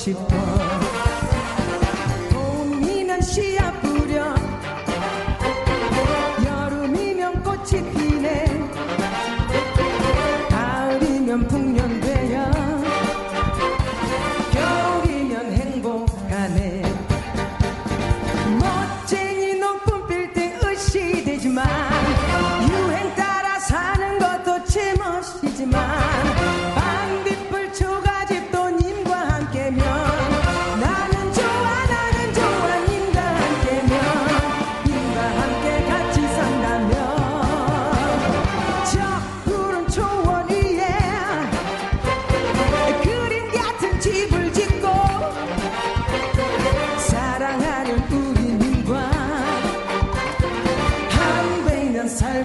싶어. 봄이면 씨앗 뿌려. 여름이면 꽃이 피네. 가을이면 풍년 되어. 겨울이면 행복하네. 멋쟁이 높은 빌딩 으시 되지만 유행 따라 사는 것도 제멋이지만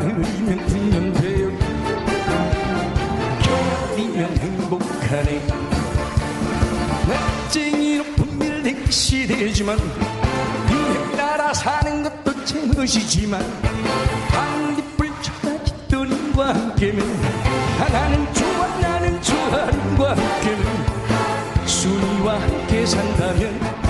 가을이면 풍년되어 겨울이면 행복하네. 멋쟁이 높은 빌딩 시대지만 유행 따라 사는 것도 제멋이지만 반딧불 쳐다짓던 님과 함께면 아, 나는 좋아 나는 좋아 님과 함께면 순이와 함께 산다면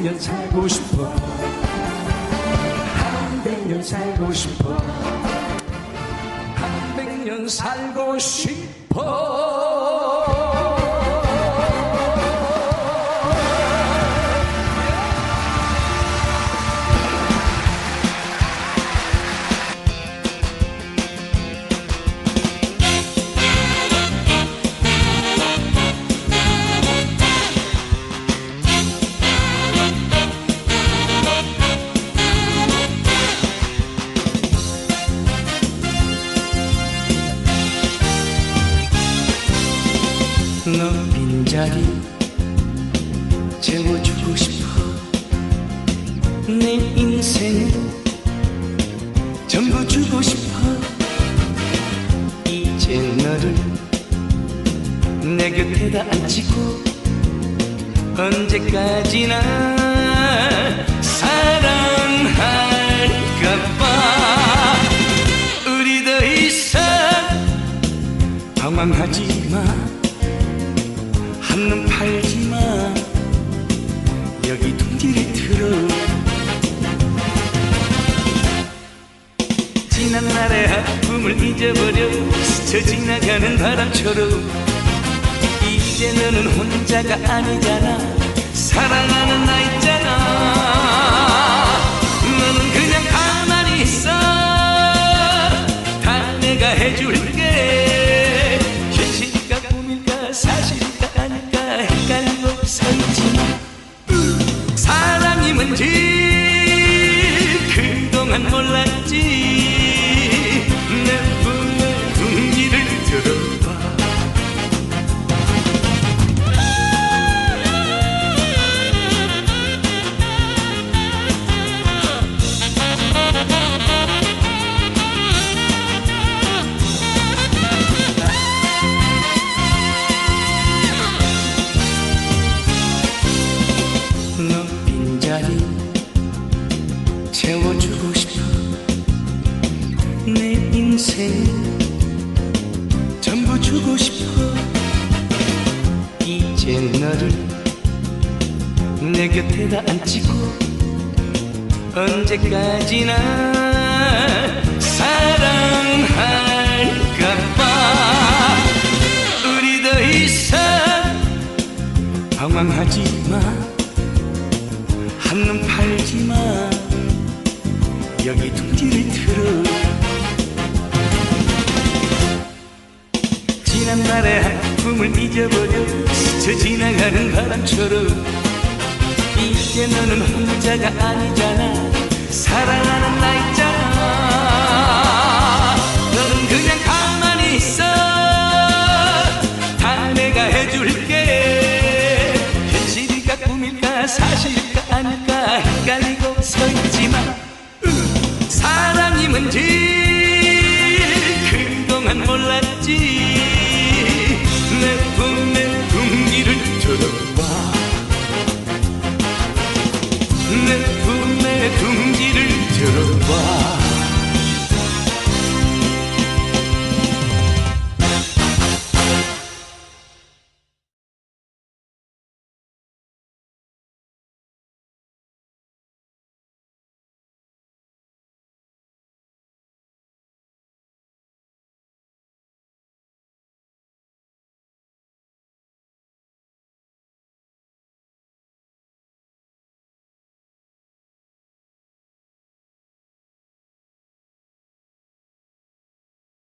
100년 살고 싶어. 한 백년 살고 싶어. 한 백년 살고 싶어. 너 빈자리 채워주고 싶어. 내 인생을 전부 주고 싶어. 이제 너를 내 곁에다 앉히고 언제까지나 사랑할까봐. 우리 더 이상 방황하지 마 여기 둥지를 틀어. 지난 날의 아픔을 잊어버려 스쳐 지나가는 바람처럼. 이제 너는 혼자가 아니잖아. 사랑하는 나 있잖아 채워주고 싶어. 내 인생 전부 주고 싶어. 이제 너를 내 곁에다 앉히고 언제까지나 사랑할까봐. 우리 더 이상 방황하지 마. 한눈 팔지 마 여기 둥지를 틀어. 지난 날의 아픔을 잊어버려 스쳐 지나가는 바람처럼. 이제 너는 혼자가 아니잖아. 사랑하는 건지 그동안 몰랐지. 내 품에 풍기를 들어봐. 내 품에 풍기를 들어봐.